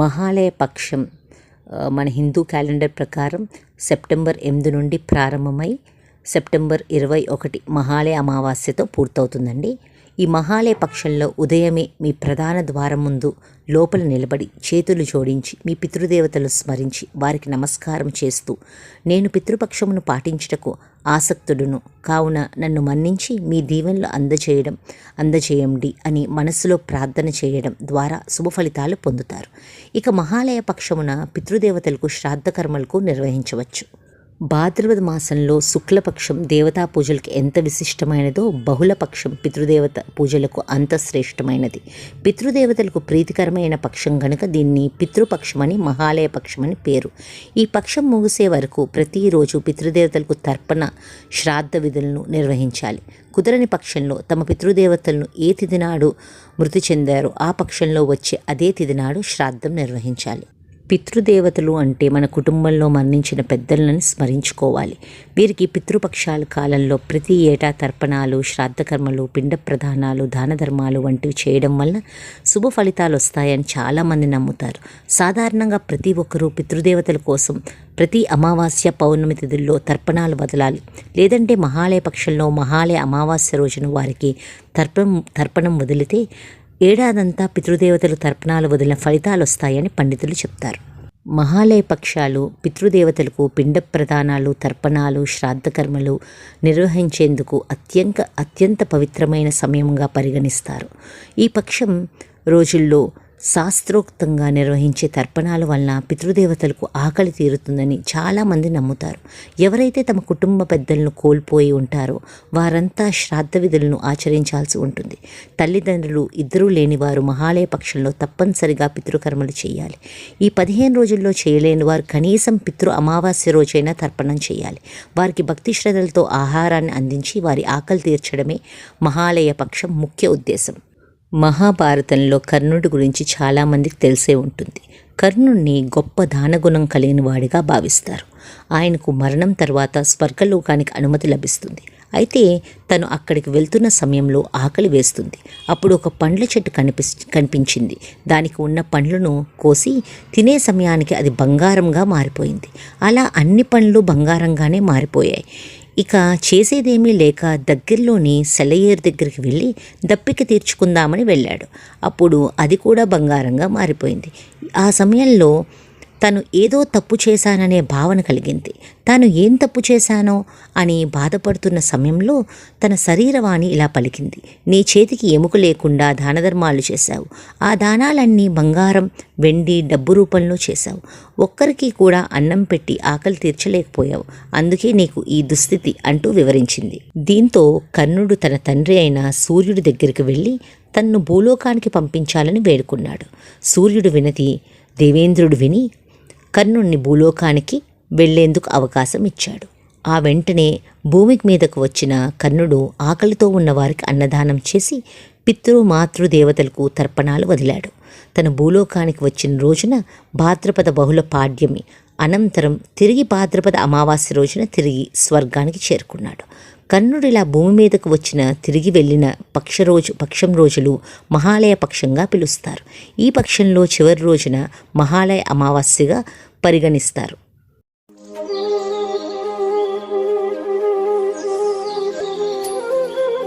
మహాలయ పక్షం మన హిందూ క్యాలెండర్ ప్రకారం సెప్టెంబర్ ఎనిమిది నుండి ప్రారంభమై సెప్టెంబర్ ఇరవై ఒకటి మహాలయ అమావాస్యతో పూర్తవుతుందండి. ఈ మహాలయ పక్షంలో ఉదయమే మీ ప్రధాన ద్వారం ముందు లోపల నిలబడి చేతులు జోడించి మీ పితృదేవతలు స్మరించి వారికి నమస్కారం చేస్తూ నేను పితృపక్షమును పాటించుటకు ఆసక్తుడును. కావున నన్ను మన్నించి మీ దీవెనలు అందజేయడం అందజేయండి అని మనస్సులో ప్రార్థన చేయడం ద్వారా శుభ ఫలితాలు పొందుతారు. ఇక మహాలయ పక్షమున పితృదేవతలకు శ్రాద్ధ కర్మలకు నిర్వహించవచ్చు. భాద్రపద మాసంలో శుక్లపక్షం దేవతా పూజలకు ఎంత విశిష్టమైనదో బహుళపక్షం పితృదేవత పూజలకు అంత శ్రేష్టమైనది. పితృదేవతలకు ప్రీతికరమైన పక్షం గనుక దీన్ని పితృపక్షమని మహాలయ పక్షమని పేరు. ఈ పక్షం ముగిసే వరకు ప్రతిరోజు పితృదేవతలకు తర్పణ శ్రాద్ధ విధులను నిర్వహించాలి. కుదరని పక్షంలో తమ పితృదేవతలను ఏ తిదినాడు మృతి చెందారో ఆ పక్షంలో వచ్చే అదే తిదినాడు శ్రాద్ధం నిర్వహించాలి. పితృదేవతలు అంటే మన కుటుంబంలో మరణించిన పెద్దలను స్మరించుకోవాలి. వీరికి పితృపక్షాల కాలంలో ప్రతి ఏటా తర్పణాలు శ్రాద్ధకర్మలు పిండ ప్రధానాలు దాన ధర్మాలు వంటివి చేయడం వల్ల శుభ ఫలితాలు వస్తాయని చాలామంది నమ్ముతారు. సాధారణంగా ప్రతి ఒక్కరూ పితృదేవతల కోసం ప్రతి అమావాస్య పౌర్ణమి తిథుల్లో తర్పణాలు వదలాలి. లేదంటే మహాలయ పక్షంలో మహాలయ అమావాస్య రోజున వారికి తర్పణం తర్పణం వదిలితే ఏడాదంతా పితృదేవతలు తర్పణాలు వదిలిన ఫలితాలు వస్తాయని పండితులు చెప్తారు. మహాలయ పక్షాలు పితృదేవతలకు పిండ ప్రదానాలు తర్పణాలు శ్రాద్ధకర్మలు నిర్వహించేందుకు అత్యంత అత్యంత పవిత్రమైన సమయంగా పరిగణిస్తారు. ఈ పక్షం రోజుల్లో శాస్త్రోక్తంగా నిర్వహించే తర్పణాల వలన పితృదేవతలకు ఆకలి తీరుతుందని చాలామంది నమ్ముతారు. ఎవరైతే తమ కుటుంబ పెద్దలను కోల్పోయి ఉంటారో వారంతా శ్రాద్ధ విధులను ఆచరించాల్సి ఉంటుంది. తల్లిదండ్రులు ఇద్దరూ లేని వారు మహాలయ పక్షంలో తప్పనిసరిగా పితృకర్మలు చేయాలి. ఈ పదిహేను రోజుల్లో చేయలేని వారు కనీసం పితృ అమావాస్య రోజైనా తర్పణం చేయాలి. వారికి భక్తి శ్రద్ధలతో ఆహారాన్ని అందించి వారి ఆకలి తీర్చడమే మహాలయ పక్షం ముఖ్య ఉద్దేశం. మహాభారతంలో కర్ణుడి గురించి చాలామందికి తెలిసే ఉంటుంది. కర్ణుణ్ణి గొప్ప దానగుణం కలిగిన వాడిగా భావిస్తారు. ఆయనకు మరణం తర్వాత స్వర్గలోకానికి అనుమతి లభిస్తుంది. అయితే తను అక్కడికి వెళ్తున్న సమయంలో ఆకలి వేస్తుంది. అప్పుడు ఒక పండ్ల చెట్టు కనిపి కనిపించింది. దానికి ఉన్న పండ్లను కోసి తినే సమయానికి అది బంగారంగా మారిపోయింది. అలా అన్ని పండ్లు బంగారంగానే మారిపోయాయి. ఇక చేసేదేమీ లేక దగ్గరలోని సెలయేరు దగ్గరికి వెళ్ళి దప్పిక తీర్చుకుందామని వెళ్ళాడు. అప్పుడు అది కూడా బంగారంగా మారిపోయింది. ఆ సమయంలో తను ఏదో తప్పు చేశాననే భావన కలిగింది. తాను ఏం తప్పు చేశానో అని బాధపడుతున్న సమయంలో తన శరీరవాణి ఇలా పలికింది. నీ చేతికి ఎముక లేకుండా దానధర్మాలు చేశావు. ఆ దానాలన్నీ బంగారం వెండి డబ్బు రూపంలో చేశావు. ఒక్కరికి కూడా అన్నం పెట్టి ఆకలి తీర్చలేకపోయావు. అందుకే నీకు ఈ దుస్థితి అంటూ వివరించింది. దీంతో కర్ణుడు తన తండ్రి అయిన సూర్యుడి దగ్గరికి వెళ్ళి తన్ను భూలోకానికి పంపించాలని వేడుకున్నాడు. సూర్యుడు వినతి దేవేంద్రుడు విని కర్ణుణ్ణి భూలోకానికి వెళ్ళేందుకు అవకాశం ఇచ్చాడు ఆ వెంటనే భూమి మీదకు వచ్చిన కర్ణుడు ఆకలితో ఉన్న వారికి అన్నదానం చేసి పితృ మాతృ దేవతలకు తర్పణాలు వదిలాడు. తన భూలోకానికి వచ్చిన రోజున భాద్రపద బహుళ పాడ్యమి అనంతరం తిరిగి భాద్రపద అమావాస్య రోజున తిరిగి స్వర్గానికి చేరుకున్నాడు. కర్ణుడిలా భూమి మీదకు వచ్చిన తిరిగి వెళ్ళిన పక్ష రోజు పక్షం రోజులు మహాలయ పక్షంగా పిలుస్తారు. ఈ పక్షంలో చివరి రోజున మహాలయ అమావాస్యగా పరిగణిస్తారు.